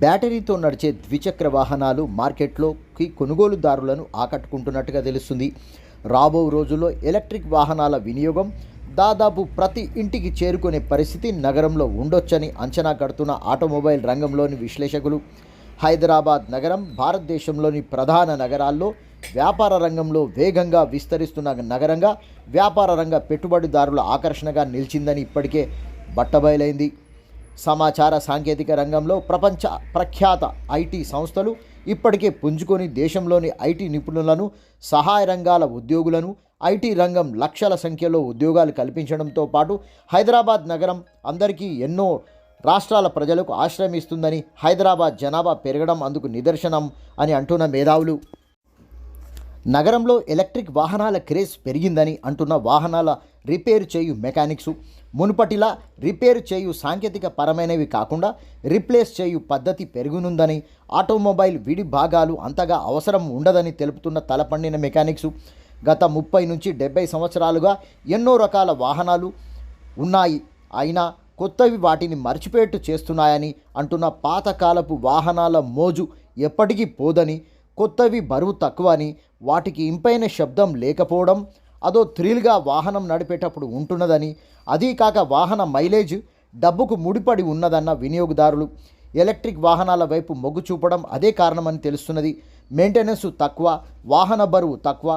బ్యాటరీతో నడిచే ద్విచక్ర వాహనాలు మార్కెట్లోకి కొనుగోలుదారులను ఆకట్టుకుంటున్నట్టుగా తెలుస్తుంది. రాబో రోజుల్లో ఎలక్ట్రిక్ వాహనాల వినియోగం దాదాపు ప్రతి ఇంటికి చేరుకునే పరిస్థితి నగరంలో ఉండొచ్చని అంచనా కడుతున్న ఆటోమొబైల్ రంగంలోని విశ్లేషకులు. హైదరాబాద్ నగరం భారతదేశంలోని ప్రధాన నగరాల్లో వ్యాపార రంగంలో వేగంగా విస్తరిస్తున్న నగరంగా వ్యాపార రంగ పెట్టుబడిదారుల ఆకర్షణగా నిలిచిందని ఇప్పటికే బట్టబయలైంది. సమాచార సాంకేతిక రంగంలో ప్రపంచ ప్రఖ్యాత ఐటీ సంస్థలు ఇప్పటికే పుంజుకొని దేశంలోని ఐటీ నిపుణులను సహాయ రంగాల ఉద్యోగులను ఐటీ రంగం లక్షల సంఖ్యలో ఉద్యోగాలు కల్పించడంతో పాటు హైదరాబాద్ నగరం అందరికీ ఎన్నో రాష్ట్రాల ప్రజలకు ఆశ్రయం ఇస్తుందని హైదరాబాద్ జనాభా పెరగడం అందుకు నిదర్శనం అని అంటున్న మేధావులు. నగరంలో ఎలక్ట్రిక్ వాహనాల క్రేజ్ పెరిగిందని అంటున్న వాహనాల రిపేరు చేయు మెకానిక్సు మునుపటిలా రిపేరు చేయు సాంకేతిక పరమైనవి కాకుండా రిప్లేస్ చేయు పద్ధతి పెరుగునుందని ఆటోమొబైల్ విడి భాగాలు అంతగా అవసరం ఉండదని తెలుపుతున్న తలపండిన మెకానిక్సు గత ముప్పై నుంచి డెబ్బై సంవత్సరాలుగా ఎన్నో రకాల వాహనాలు ఉన్నాయి. అయినా కొత్తవి వాటిని మర్చిపెట్టు చేస్తున్నాయని అంటున్న పాతకాలపు వాహనాల మోజు ఎప్పటికీ పోదని కొత్తవి బరువు తక్కువ అని వాటికి ఇంపైన శబ్దం లేకపోవడం అదో థ్రిల్గా వాహనం నడిపేటప్పుడు ఉంటున్నదని అదీ కాక వాహన మైలేజ్ డబ్బుకు ముడిపడి ఉన్నదన్న వినియోగదారులు ఎలక్ట్రిక్ వాహనాల వైపు మొగ్గు చూపడం అదే కారణమని తెలుస్తున్నది. మెయింటెనెన్స్ తక్కువ వాహన బరువు తక్కువ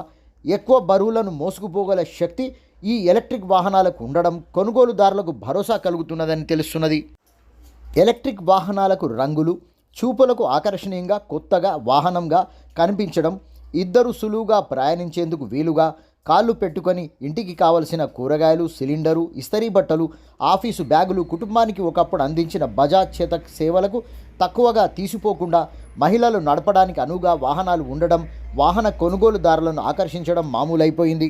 ఎక్కువ బరువులను మోసుకుపోగల శక్తి ఈ ఎలక్ట్రిక్ వాహనాలకు ఉండడం కొనుగోలుదారులకు భరోసా కలుగుతున్నదని తెలుస్తున్నది. ఎలక్ట్రిక్ వాహనాలకు రంగులు చూపులకు ఆకర్షణీయంగా కొత్తగా వాహనంగా కనిపించడం ఇద్దరు సులువుగా ప్రయాణించేందుకు వీలుగా కాళ్ళు పెట్టుకొని ఇంటికి కావలసిన కూరగాయలు సిలిండరు ఇస్తరీ బట్టలు ఆఫీసు బ్యాగులు కుటుంబానికి ఒకప్పుడు అందించిన బజాజ్ చేతక్ సేవలకు తక్కువగా తీసిపోకుండా మహిళలు నడపడానికి అనువుగా వాహనాలు ఉండడం వాహన కొనుగోలుదారులను ఆకర్షించడం మామూలైపోయింది.